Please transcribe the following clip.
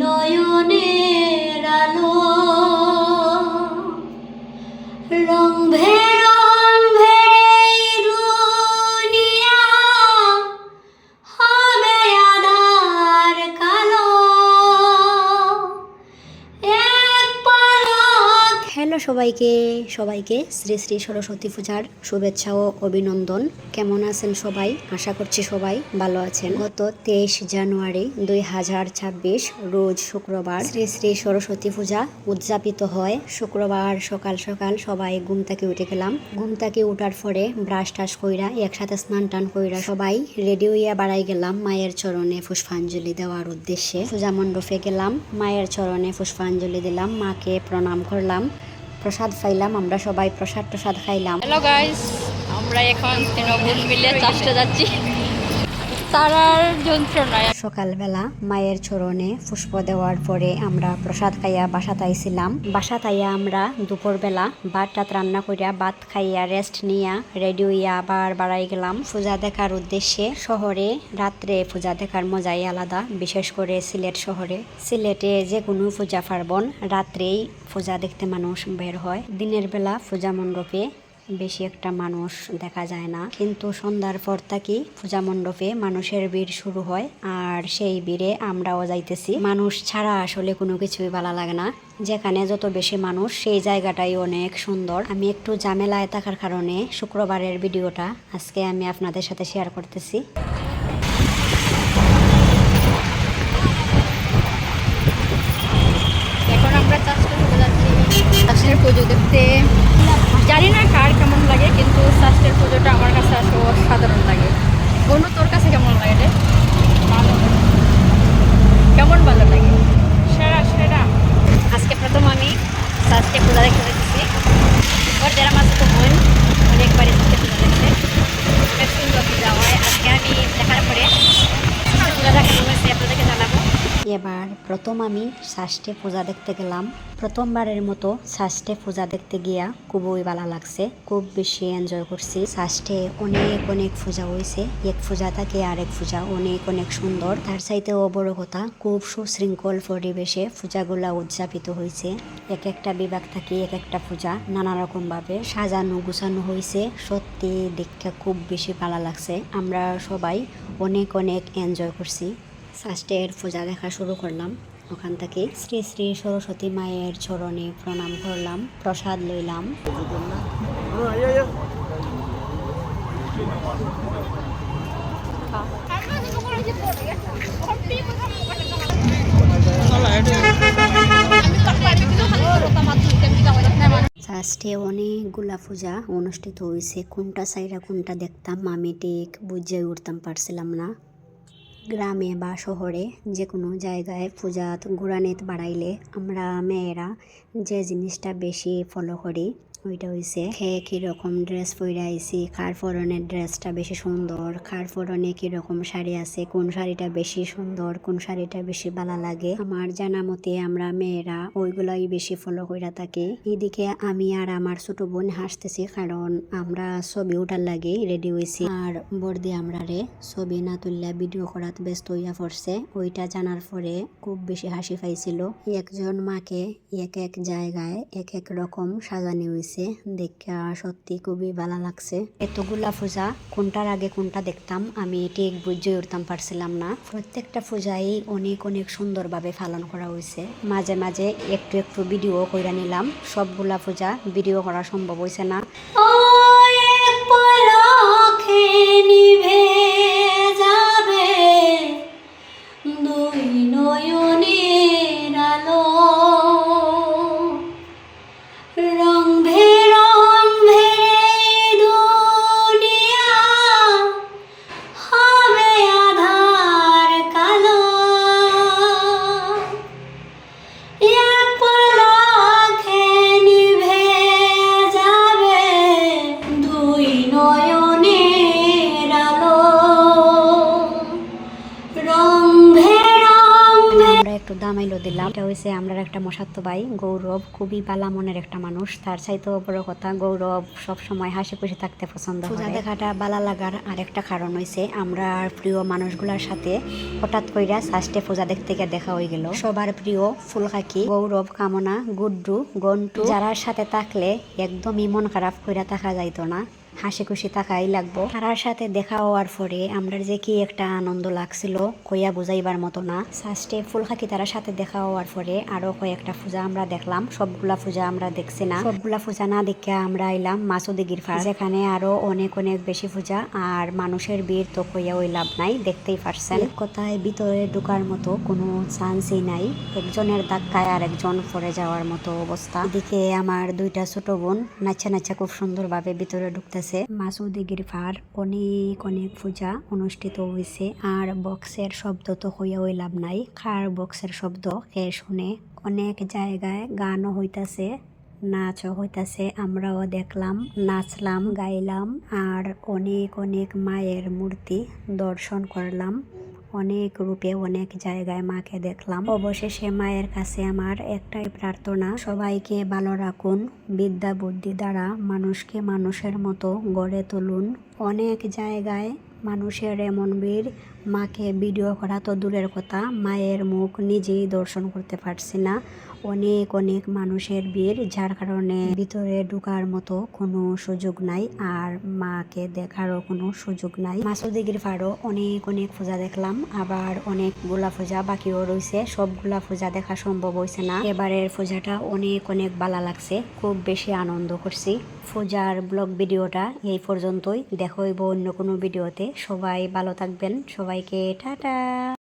নয়নের আলো রং ভেরং হ্যালো সবাইকে সবাইকে শ্রী শ্রী সরস্বতী পূজার শুভেচ্ছা ও অভিনন্দন। কেমন আছেন সবাই? আশা করছি সবাই ভালো আছেন। গত তেইশ জানুয়ারি দুই হাজার ছাব্বিশ, রোজ শুক্রবার শ্রী শ্রী সরস্বতী পূজা উদযাপিত হয়। শুক্রবার সকাল সকাল সবাই ঘুম থেকে উঠে গেলাম। ঘুম থেকে উঠার পরে ব্রাশ টাশ কইরা একসাথে স্নান টান কইরা সবাই রেডি হইয়া বাড়াই গেলাম মায়ের চরণে পুষ্পাঞ্জলি দেওয়ার উদ্দেশ্যে। পূজা মণ্ডপে গেলাম, মায়ের চরণে পুষ্পাঞ্জলি দিলাম, মাকে প্রণাম করলাম। প্রসাদ পাইলাম, আমরা সবাই প্রসাদ প্রসাদ খাইলাম। হ্যালো গাইস আমরা এখন তৃণমূল মিলে চাষটা যাচ্ছি। তারার যন্ত্রণায়। সকালবেলা মায়ের চরণে পুষ্প দেওয়ার পরে আমরা প্রসাদ খাইয়া বাসা তাইছিলাম। বাসা তাইয়া আমরা দুপুরবেলা ভাত টাত রান্না করিয়া ভাত খাইয়া রেস্ট নিয়া রেডি হইয়া আবার বাড়াই গেলাম। পূজা দেখার উদ্দেশ্যে শহরে রাত্রে পূজা দেখার মজাই আলাদা, বিশেষ করে সিলেট শহরে। সিলেটে যে কোনো পূজা পার্বণ রাত্রেই পূজা দেখতে মানুষ বের হয়। দিনের বেলা পূজা মণ্ডপে বেশি একটা মানুষ দেখা যায় না। কিন্তু সন্ধ্যার পর থাকি পূজা মণ্ডপে মানুষের ভিড় শুরু হয় আর সেই ভিড়ে আমরাও যাইতেছি। মানুষ ছাড়া আসলে কোনো কিছুই ভালো লাগে না। যেখানে যত বেশি মানুষ, সেই জায়গাটাই অনেক সুন্দর। আমি একটু ঝামেলায় থাকার কারণে শুক্রবারের ভিডিওটা আজকে আমি আপনাদের সাথে শেয়ার করতেছি। এখন আমরা চাষটা চলে যাচ্ছি। চাষের পুজো দেখতে জানি না কার কেমন লাগে, কিন্তু ষষ্ঠের পুজোটা আমার কাছে অসাধারণ লাগে। বন্ধু তোর কাছে কেমন লাগে রে? ভালো। কেমন ভালো লাগে সেরা সেরা আজকে প্রথম আমি আজকে পূজা দেখতে যেতেছি ওর যারা মাঝে তো বোন অনেকবারই আজকে পূজা দেখতে অনেক সুন্দর পূজা হয় আজকে আমি দেখার পরে পূজা দেখানো হয়েছে আপনাদেরকে জানাব এবার প্রথম আমি ষষ্ঠে পূজা দেখতে গেলাম। প্রথমবারের মতো ষষ্ঠে পূজা দেখতে গিয়া খুবই ভালো লাগছে। খুব বেশি এনজয় করছি। ষষ্ঠে অনেক অনেক পূজা হয়েছে এক পূজা থাকে আরেক পূজা অনেক অনেক সুন্দর। তার চাইতেও বড় কথা, খুব সুশৃঙ্খল পরিবেশে পূজাগুলা উদযাপিত হয়েছে এক একটা বিভাগ থাকে এক একটা পূজা নানা রকম ভাবে সাজানো গুছানো হয়েছে সত্যি দেখতে খুব বেশি ভালো লাগছে। আমরা সবাই অনেক অনেক এনজয় করছি। ষষ্ঠের পূজা দেখা শুরু করলাম। ওখান থেকে শ্রী শ্রী সরস্বতী মায়ের চরণে প্রণাম করলাম, প্রসাদ লইলাম। ষষ্ঠে অনেকগুলা পূজা অনুষ্ঠিত হয়েছে কোনটা সাইডা কোনটা দেখতাম, আমি ঠিক বুঝে উঠতাম পারছিলাম না। গ্রামে বা শহরে যে কোনো জায়গায় পূজা ঘোরানিত বাড়াইলে আমরা মেয়েরা যে জিনিসটা বেশি ফলো করি ওইটা হইছে। খে কীরকম ড্রেস পরে আইছি, কার পরনের ড্রেসটা বেশি সুন্দর, কার পরনে কীরকম শাড়ি আছে, কোন শাড়িটা বেশি সুন্দর, কোন শাড়িটা বেশি ভালো লাগে, আমার জানা মতে আমরা মেয়েরা ওইগুলাই বেশি ফলো কইরা থাকি। এদিকে আমি আর আমার ছোট বোন হাসতেছি কারণ আমরা ছবি উঠার লাগে রেডি হয়েছি আর বর্দি আমরা রে ছবি না তুললে ভিডিও করাত ব্যস্ত হইয়া পড়ছে। ওইটা জানার পরে খুব বেশি হাসি পাইছিল। একজন মাকে এক এক জায়গায় এক এক রকম সাজানি হয়েছে দেখা সত্যি খুবই ভালো লাগছে। এতগুলা পূজা, কোনটার আগে কোনটা দেখতাম, আমি ঠিক বুঝে উঠতাম, পারছিলাম না। প্রত্যেকটা পূজাই অনেক অনেক সুন্দরভাবে পালন করা হয়েছে মাঝে মাঝে একটু একটু ভিডিও কইরা নিলাম। সবগুলা পূজা ভিডিও করা সম্ভব হয়েছে না। দামাইলো দিলাম। এটা হয়েছে আমরা একটা মশাত্ত ভাই গৌরব। খুবই বালা মনের একটা মানুষ। তার চাইতেও বড় কথা গৌরব সব সময় হাসি খুশি থাকতে পছন্দ পূজা দেখাটা বালা লাগার আরেকটা কারণ হয়েছে আমরা প্রিয় মানুষগুলোর সাথে হঠাৎ কইরা সাস্টে পূজা দেখতে গিয়ে দেখা হয়ে গেল। সবার প্রিয় ফুলকাকি গৌরব কামনা গুড্ডু গন্টু যারার সাথে থাকলে একদমই মন খারাপ কইরা থাকা যাইতো না। হাসি খুশি থাকাই লাগবো। তারার সাথে দেখা হওয়ার পরে আমরা যে কি একটা আনন্দ লাগছিল, কইয়া বুঝাইবার মতো না। ফার্স্টে ফুলখাকি তারার সাথে দেখা হওয়ার পরে আরও কয়েকটা পূজা আমরা দেখলাম। সবগুলা পূজা আমরা দেখছি না। সবগুলা পূজা না দেখে আমরা আইলাম মাসুদিগির ফার যেখানে আরও অনেক অনেক বেশি পূজা, আর মানুষের ভিড় তো কইয়া ওই লাভ নাই, দেখতেই পারছেন। কথায় ভিতরে ঢুকার মতো কোনো চান্সই নাই। একজনের ধাক্কায় আর একজন পড়ে যাওয়ার মতো অবস্থা। এদিকে আমার দুইটা ছোট বোন নাচা নাচা খুব সুন্দরভাবে ভিতরে ঢুকতেছে। মাসুদিগির ফার অনেক অনেক পূজা অনুষ্ঠিত হয়েছে। আর বক্সের শব্দ তো হইয়া লাভ নাই। খার বক্সের শব্দ কে শুনে? অনেক জায়গায় গানও হইতাছে, নাচও হইতাছে। আমরাও দেখলাম, নাচলাম, গাইলাম। আর অনেক অনেক মায়ের মূর্তি দর্শন করলাম। অনেক রূপে অনেক জায়গায় মাকে দেখলাম। অবশেষে মায়ের কাছে আমার একটাই প্রার্থনা, সবাইকে ভালো রাখুন, বিদ্যা বুদ্ধি দ্বারা মানুষকে মানুষের মতো গড়ে তুলুন। অনেক জায়গায় মানুষের এমন বীর, মাকে ভিডিও করা তো দূরের কথা, মায়ের মুখ নিজেই দর্শন করতে পারছি না। অনেক অনেক মানুষের ভিড়, যার কারণে ভিতরে ঢুকার মতো কোনো সুযোগ নাই আর মাকে দেখারও কোনো সুযোগ নাই। মাসুদিগির ফাড়ও অনেক অনেক পূজা দেখলাম, আবার অনেক অনেকগুলা পূজা বাকিও রয়েছে। সবগুলা পূজা দেখা সম্ভব হয়েছে না। এবারের পূজাটা অনেক অনেক ভালো লাগছে, খুব বেশি আনন্দ করছি। পূজার ব্লগ ভিডিওটা এই পর্যন্তই। দেখা অন্য কোনো ভিডিওতে। সবাই ভালো থাকবেন। সবাইকে টাটা!